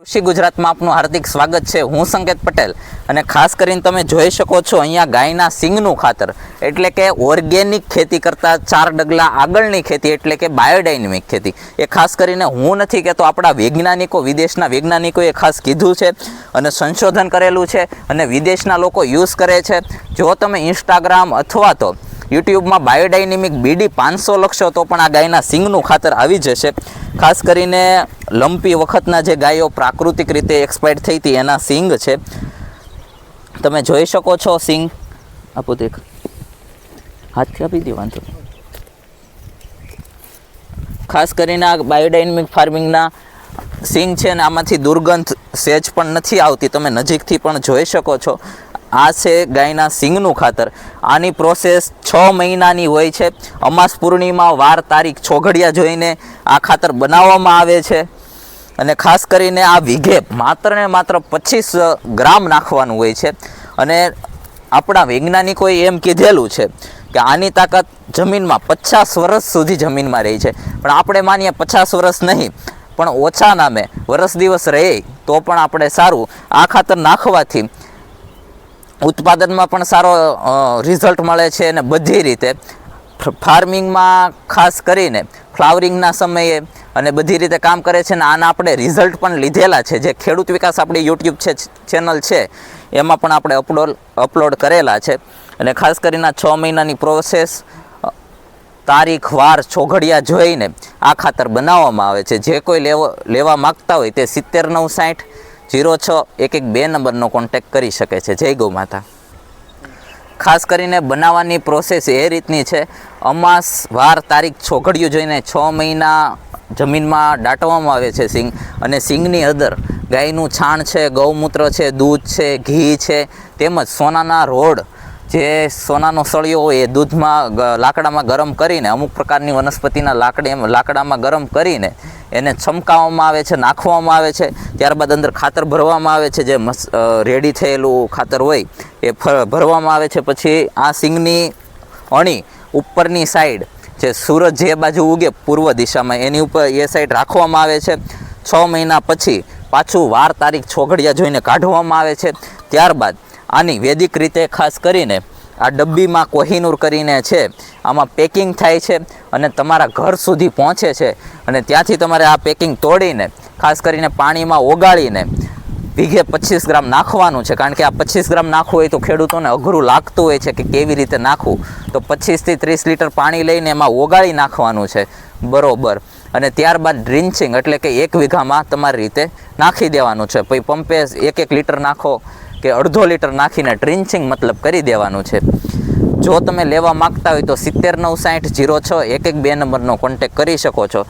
કૃષિ ગુજરાતમાં આપનું હાર્દિક સ્વાગત છે. હું સંકેત પટેલ અને ખાસ કરીને તમે જોઈ શકો છો અહીંયા ગાયના સિંગનું ખાતર. એટલે કે ઓર્ગેનિક ખેતી કરતાં ચાર ડગલા આગળની ખેતી એટલે કે બાયોડાયનેમિક ખેતી. એ ખાસ કરીને હું નથી કહેતો, આપણા વૈજ્ઞાનિકો, વિદેશના વૈજ્ઞાનિકોએ ખાસ કીધું છે અને સંશોધન કરેલું છે અને વિદેશના લોકો યુઝ કરે છે. જો તમે ઇન્સ્ટાગ્રામ અથવા તો યુટ્યુબમાં બાયોડાયનેમિક બીડી પાંચસો લખશો તો પણ આ ગાયના સિંગનું ખાતર આવી જશે. ખાસ કરીને લંપી વખતના જે ગાયો પ્રાકૃતિક રીતે એક્સપાયર્ડ થઈ હતી એના સિંગ છે. તમે જોઈ શકો છો સિંગ. આપો દેખ. હાથથી આપી દે, વાંધો ખાસ કરીને આ બાયોડાયનેમિક ફાર્મિંગના સિંગ છે ને આમાંથી દુર્ગંધ સેજ પણ નથી આવતી. તમે નજીકથી પણ જોઈ શકો છો. આ છે ગાયના સિંગનું ખાતર. આની પ્રોસેસ છ મહિનાની હોય છે. અમાસ પૂર્ણિમા વાર તારીખ છોઘડિયા જોઈને આ ખાતર બનાવવામાં આવે છે. અને ખાસ કરીને આ વીઘે માત્ર ને માત્ર પચીસ ગ્રામ નાખવાનું હોય છે. અને આપણા વૈજ્ઞાનિકોએ એમ કીધેલું છે કે આની તાકાત જમીનમાં પચાસ વર્ષ સુધી જમીનમાં રહી છે. પણ આપણે માનીએ પચાસ વર્ષ નહીં, પણ ઓછા નામે, વર્ષ દિવસ રહે તો પણ આપણે સારું. આ ખાતર નાખવાથી ઉત્પાદનમાં પણ સારો રિઝલ્ટ મળે છે અને બધી રીતે. ફાર્મિંગમાં ખાસ કરીને ફ્લાવરિંગના સમયે અને બધી રીતે કામ કરે છે ને આના આપણે રિઝલ્ટ પણ લીધેલા છે. જે ખેડૂત વિકાસ આપણી યુટ્યુબ છે ચેનલ છે, એમાં પણ આપણે અપલોડ અપલોડ કરેલા છે. અને ખાસ કરીને છ મહિનાની પ્રોસેસ તારીખ, વાર છોઘડિયા જોઈને આ ખાતર બનાવવામાં આવે છે. જે કોઈ લેવા લેવા માગતા હોય તે સિત્તેર નવ સાઠ જીરો છ એક એક બે નંબરનો કોન્ટેક કરી શકે છે. જય ગૌ માતા ખાસ કરીને બનાવવાની પ્રોસેસ એ રીતની છે. અમાસ, વાર, તારીખ ચોઘડિયું જોઈને છ મહિના જમીનમાં દાટવામાં આવે છે સિંગ. અને સિંગની અદર ગાયનું છાણ છે, ગૌમૂત્ર છે, દૂધ છે, ઘી છે, તેમજ સોનાના રોડ. જે સોનાનો સળિયો હોય એ દૂધમાં લાકડામાં ગરમ કરીને, અમુક પ્રકારની વનસ્પતિના લાકડી, લાકડામાં ગરમ કરીને એને છમકાવવામાં આવે છે, નાખવામાં આવે છે, ત્યારબાદ અંદર ખાતર ભરવામાં આવે છે, જે મસ રેડી થયેલું ખાતર હોય, એ ભરવામાં આવે છે. પછી આ સિંગની અણી ઉપરની સાઈડ, જે સૂરજ જે બાજુ ઉગે પૂર્વ દિશામાં, એની ઉપર એ સાઈડ રાખવામાં આવે છે. છ મહિના પછી પાછું વાર તારીખ છોગડિયા જોઈને કાઢવામાં આવે છે. ત્યારબાદ આની વૈદિક રીતે ખાસ કરીને આ ડબ્બીમાં કોહિનૂર કરીને છે, આમાં પેકિંગ થાય છે અને તમારા ઘર સુધી પહોંચે છે. અને ત્યાંથી તમારે આ પેકિંગ તોડીને, ખાસ કરીને પાણીમાં ઓગાળીને, વીઘે પચીસ ગ્રામ નાખવાનું છે. કારણ કે આ પચીસ ગ્રામ નાખવું હોય તો ખેડૂતોને અઘરું લાગતું હોય છે કે કેવી રીતે નાખવું. તો પચીસથી ત્રીસ લીટર પાણી લઈને એમાં ઓગાળી નાખવાનું છે. બરોબર. અને ત્યારબાદ ડ્રિન્ચિંગ એટલે કે એક વીઘામાં તમારી રીતે નાખી દેવાનું છે. પછી પંપે એક એક લીટર નાખો. કે અડધો લીટર નાખીને ટ્રિન્ચિંગ મતલબ કરી દેવાનું છે. જો તમે લેવા માગતા હોય તો સિત્તેર નવ સાઠ જીરો છ એક એક બે નંબરનો કોન્ટેક કરી શકો છો.